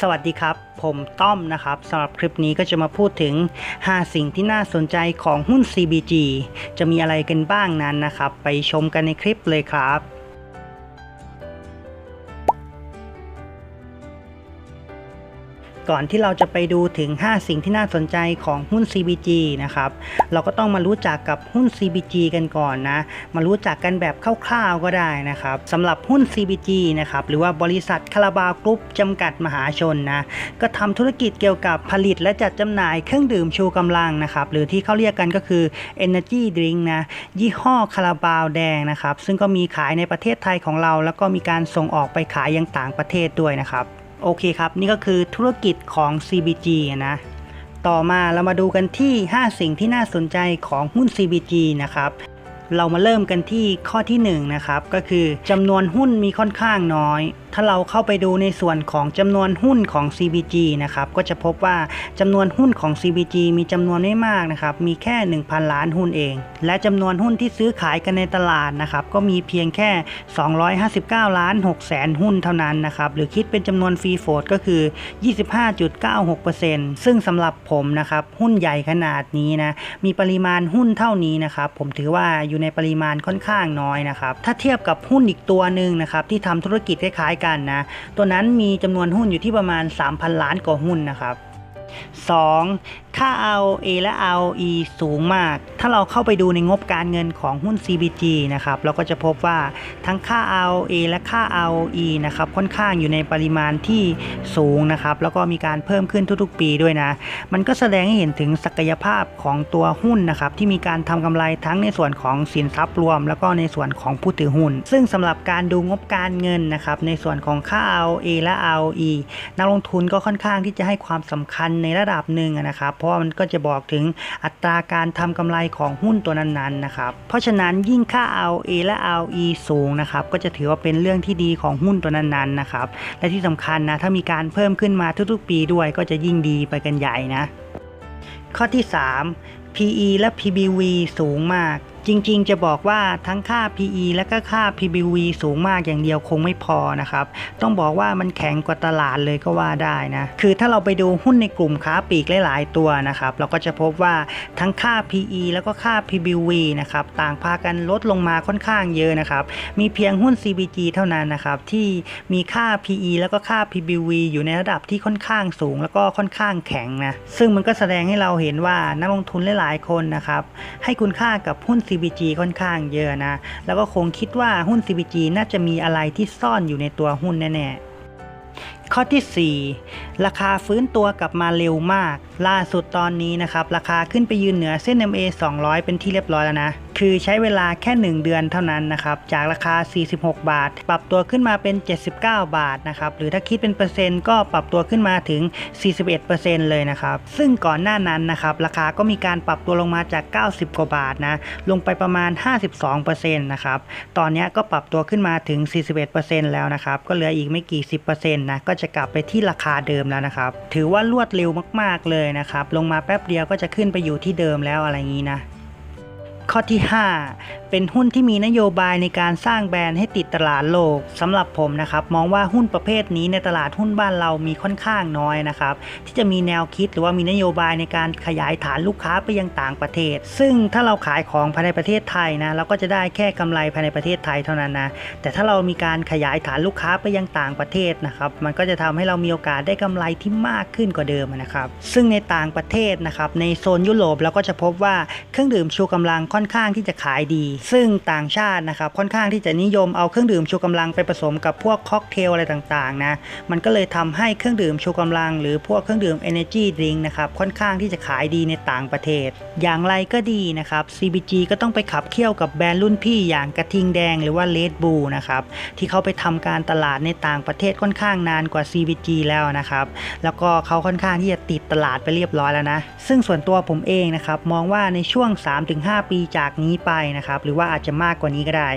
สวัสดีครับ ผมต้อมนะครับสำหรับคลิปนี้ก็จะมาพูดถึง 5 สิ่งที่น่าสนใจของหุ้น CBG จะมีอะไรกันบ้างนั้นนะครับ ไปชมกันในคลิปเลยครับ ก่อนที่เราจะไปดูถึง 5 สิ่งที่น่าสนใจของหุ้น CBG นะครับ เราก็ต้องมารู้จักกับหุ้น CBG กันก่อนนะ มารู้จักกันแบบคร่าวๆก็ได้นะครับสำหรับหุ้น CBG นะครับ หรือว่าบริษัทคาราบาวกรุ๊ปจำกัดมหาชนนะ ก็ทำธุรกิจเกี่ยวกับผลิตและจัดจำหน่ายเครื่องดื่มชูกำลังนะครับ หรือที่เขาเรียกกันก็คือ Energy Drink นะ ยี่ห้อคาราบาวแดงนะครับ ซึ่งก็มีขายในประเทศไทยของเรา แล้วก็มีการส่งออกไปขายยังต่างประเทศด้วยนะครับ โอเคครับ นี่ก็คือธุรกิจของ CBG นะ ต่อมาเรามาดูกันที่ 5 สิ่งที่น่าสนใจของหุ้น CBG นะครับเรามาเริ่มกันที่ข้อที่1นะครับก็คือจำนวนหุ้นมีค่อนข้างน้อยถ้าเราเข้าไปดูในส่วนของจำนวนหุ้นของ CBG นะครับ ก็จะพบว่าจำนวนหุ้นของ CBG มีจำนวนไม่มากนะครับ มีแค่ 1,000 ล้านหุ้นเอง และจำนวนหุ้นที่ซื้อขายกันในตลาดนะครับ ก็มีเพียงแค่ 259 ล้าน6แสนหุ้นเท่านั้นนะครับ หรือคิดเป็นจำนวนฟรีโฟดก็คือ 25.96%ซึ่งสำหรับผมนะครับ หุ้นใหญ่ขนาดนี้นะ มีปริมาณหุ้นเท่านี้นะครับ ผมถือว่าอยู่ในปริมาณค่อนข้างน้อยนะครับ ถ้าเทียบกับหุ้นอีกตัวหนึ่งนะครับที่ทำธุรกิจคล้ายกันนะ ตัวนั้นมีจำนวนหุ้นอยู่ที่ประมาณ 3,000 ล้านกว่าหุ้นนะครับ 2. ค่า ROA และ ROE สูงมาก ถ้าเราเข้าไปดูในงบการเงินของหุ้น CBG นะครับเราก็จะพบว่าทั้งค่า ROA และค่า ROE นะครับค่อนข้างอยู่ในปริมาณที่สูงนะครับแล้วก็มีการเพิ่มขึ้นทุกๆ ปีด้วยนะ มันก็แสดงให้เห็นถึงศักยภาพของตัวหุ้นนะครับที่มีการทำกำไรทั้งในส่วนของสินทรัพย์รวม แล้วก็ในส่วนของผู้ถือหุ้น ซึ่งสำหรับการดูงบการเงินนะครับในส่วนของค่า ROA และ ROE นักลงทุนก็ค่อนข้างที่จะให้ความสำคัญในระดับหนึ่งนะครับเพราะราะมันก็จะบอกถึงอัตราการทำกำไรของหุ้นตัวนั้นๆนะครับ เพราะฉะนั้นยิ่งค่า ROA และ ROE สูงนะครับ ก็จะถือว่าเป็นเรื่องที่ดีของหุ้นตัวนั้นๆนะครับ และที่สำคัญนะ ถ้ามีการเพิ่มขึ้นมาทุกๆ ปีด้วยก็จะยิ่งดีไปกันใหญ่นะ ข้อที่ 3 PE และ PBV สูงมาก จริงๆ จะบอกว่าทั้งค่า PE และก็ค่า PBV สูงมากอย่างเดียวคงไม่พอนะครับ ต้องบอกว่ามันแข็งกว่าตลาดเลยก็ว่าได้นะ คือถ้าเราไปดูหุ้นในกลุ่มค้าปลีกหลายๆตัวนะครับ เราก็จะพบว่าทั้งค่า PE แล้วก็ค่า PBV นะครับต่างพากันลดลงมาค่อนข้างเยอะนะครับ มีเพียงหุ้น CBG เท่านั้นนะครับที่มีค่า PE แล้วก็ค่า PBV อยู่ในระดับที่ค่อนข้างสูง แล้วก็ค่อนข้างแข็งนะ ซึ่งมันก็แสดงให้เราเห็นว่านักลงทุนหลายๆคนนะครับให้คุณค่ากับหุ้น CBG ค่อนข้างเยอะนะ แล้วก็คงคิดว่าหุ้น CBG น่าจะมีอะไรที่ซ่อนอยู่ในตัวหุ้นแน่ๆ ข้อที่ 4 ราคาฟื้นตัวกลับมาเร็วมาก ล่าสุดตอนนี้นะครับ ราคาขึ้นไปยืนเหนือเส้น MA 200 เป็นที่เรียบร้อยแล้วนะ คือใช้เวลาแค่ 1 เดือนเท่านั้นนะครับ จากราคา 46 บาท ปรับตัวขึ้นมาเป็น 79 บาทนะครับ หรือถ้าคิดเป็นเปอร์เซ็นต์ก็ปรับตัวขึ้นมาถึง 41%เลยนะครับ ซึ่งก่อนหน้านั้นนะครับ ราคาก็มีการปรับตัวลงมาจาก 90 กว่าบาทนะ ลงไปประมาณ 52%นะครับ ตอนนี้ก็ปรับตัวขึ้นมาถึง 41%แล้วนะครับ ก็เหลืออีกไม่กี่ 10%นะ ก็จะกลับไปที่ราคาเดิมแล้วนะครับ ถือว่ารวดเร็วมากๆเลยนะครับ ลงมาแป๊บเดียวก็จะขึ้นไปอยู่ที่เดิมแล้วอะไรอย่างนี้นะ ข้อที่ 5 เป็นหุ้นที่มีนโยบายในการสร้างแบรนด์ให้ติดตลาดโลกสำหรับผมนะครับ มองว่าหุ้นประเภทนี้ในตลาดหุ้นบ้านเรามีค่อนข้างน้อยนะครับ ที่จะมีแนวคิดหรือว่ามีนโยบายในการขยายฐานลูกค้าไปยังต่างประเทศ ซึ่งถ้าเราขายของภายในประเทศไทยนะเราก็จะได้แค่กำไรภายในประเทศไทยเท่านั้นนะแต่ถ้าเรามีการขยายฐานลูกค้าไปยังต่างประเทศนะครับมันก็จะทำให้เรามีโอกาสได้กำไรที่มากขึ้นกว่าเดิมนะครับซึ่งในต่างประเทศนะครับในโซนยุโรปเราก็จะพบว่าเครื่องดื่มชูกำลังค่อน่อนข้างที่จะขายดี ซึ่งต่างชาตินะครับค่อนข้างที่จะนิยมเอาเครื่องดื่มชูกำลังไปผสมกับพวกค็อกเทลอะไรต่างๆนะมันก็เลยทำให้เครื่องดื่มชูกำลัง หรือพวกเครื่องดื่ม Energy Drink นะครับค่อนข้างที่จะขายดีในต่างประเทศ อย่างไรก็ดีนะครับ CBG ก็ต้องไปขับเคี่ยวกับแบรนด์รุ่นพี่อย่างกระทิงแดงหรือว่า Red Bull นะครับที่เขาไปทำการตลาดในต่างประเทศค่อนข้างนานกว่า CBG แล้วนะครับแล้วก็เขาค่อนข้างที่จะติดตลาดไปเรียบร้อยแล้วนะซึ่งส่วนตัวผมเองนะครับมองว่าในช่วง 3-5 ปีจากนี้ไปนะครับ หรือว่าอาจจะมากกว่านี้ก็ได้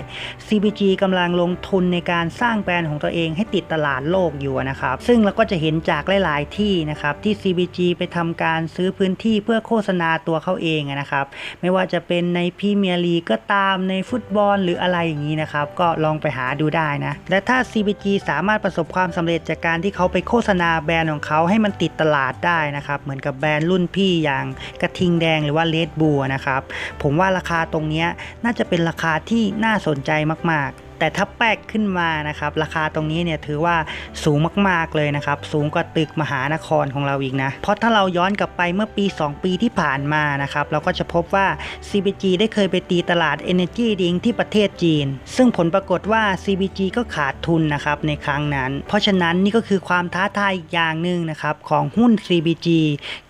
CBG กำลังลงทุนในการสร้างแบรนด์ของตัวเองให้ติดตลาดโลกอยู่นะครับ ซึ่งเราก็จะเห็นจากหลาย ๆ ที่นะครับที่ CBG ไปทำการซื้อพื้นที่เพื่อโฆษณาตัวเขาเองนะครับ ไม่ว่าจะเป็นในพรีเมียร์ลีกก็ตามในฟุตบอลหรืออะไรอย่างนี้นะครับ ก็ลองไปหาดูได้นะ และถ้า CBG สามารถประสบความสำเร็จจากการที่เขาไปโฆษณาแบรนด์ของเขาให้มันติดตลาดได้นะครับ เหมือนกับแบรนด์รุ่นพี่อย่างกระทิงแดงหรือว่าเลดบูนะครับ ผมว่าราราคาตรงนี้น่าจะเป็นราคาที่น่าสนใจมากๆ แต่ถ้าแป๊กขึ้นมานะครับ ราคาตรงนี้เนี่ยถือว่าสูงมากๆเลยนะครับ สูงกว่าตึกมหานครของเราอีกนะ เพราะถ้าเราย้อนกลับไปเมื่อปี 2 ปีที่ผ่านมานะครับ เราก็จะพบว่า CBG ได้เคยไปตีตลาด Energy Drink ที่ประเทศจีน ซึ่งผลปรากฏว่า CBG ก็ขาดทุนนะครับในครั้งนั้น เพราะฉะนั้นนี่ก็คือความท้าทายอีกอย่างหนึ่งนะครับของหุ้น CBG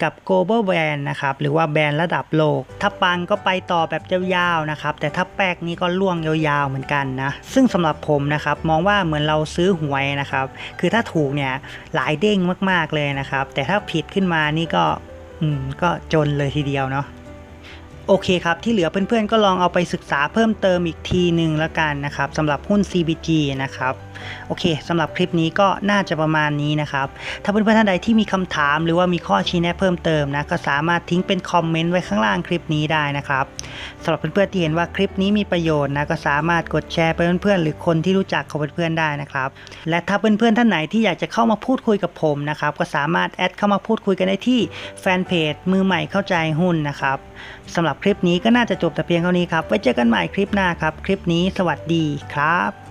กับ Global Brand นะครับหรือว่าแบรนด์ระดับโลก ถ้าปังก็ไปต่อแบบยาวๆนะครับแต่ถ้าแป๊กนี่ก็ล่วงยาวๆเหมือนกันนะซึ่งึ่งสำหรับผมนะครับมองว่าเหมือนเราซื้อหวยนะครับ คือถ้าถูกเนี่ยหลายเด้งมากๆเลยนะครับ แต่ถ้าผิดขึ้นมานี่ก็อืมก็จนเลยทีเดียวเนาะโอเคครับ ที่เหลือเพื่อนๆก็ลองเอาไปศึกษาเพิ่มเติมอีกทีหนึ่งแล้วกันนะครับสำหรับหุ้น CBG นะครับ โอเคสำหรับคลิปนี้ก็น่าจะประมาณนี้นะครับ ถ้าเพื่อนๆท่านใดที่มีคำถามหรือว่ามีข้อชี้แนะเพิ่มเติมนะ ก็สามารถทิ้งเป็นคอมเมนต์ไว้ข้างล่างคลิปนี้ได้นะครับสำหรับเพื่อนๆที่เห็นว่าคลิปนี้มีประโยชน์นะก็สามารถกดแชร์ไปเพื่อนๆหรือคนที่รู้จักของเพื่อนๆได้นะครับ และถ้าเพื่อนๆท่านไหนที่อยากจะเข้ามาพูดคุยกับผมนะครับก็สามารถแอดเข้ามาพูดคุยกันได้ที่แฟนเพจมือใหม่เข้าใจหุ้นนะครับสำหรับคลิปนี้ก็น่าจะจบแต่เพียงเท่านี้ครับไว้เจอกันใหม่คลิปหน้าครับ คลิปนี้สวัสดีครับ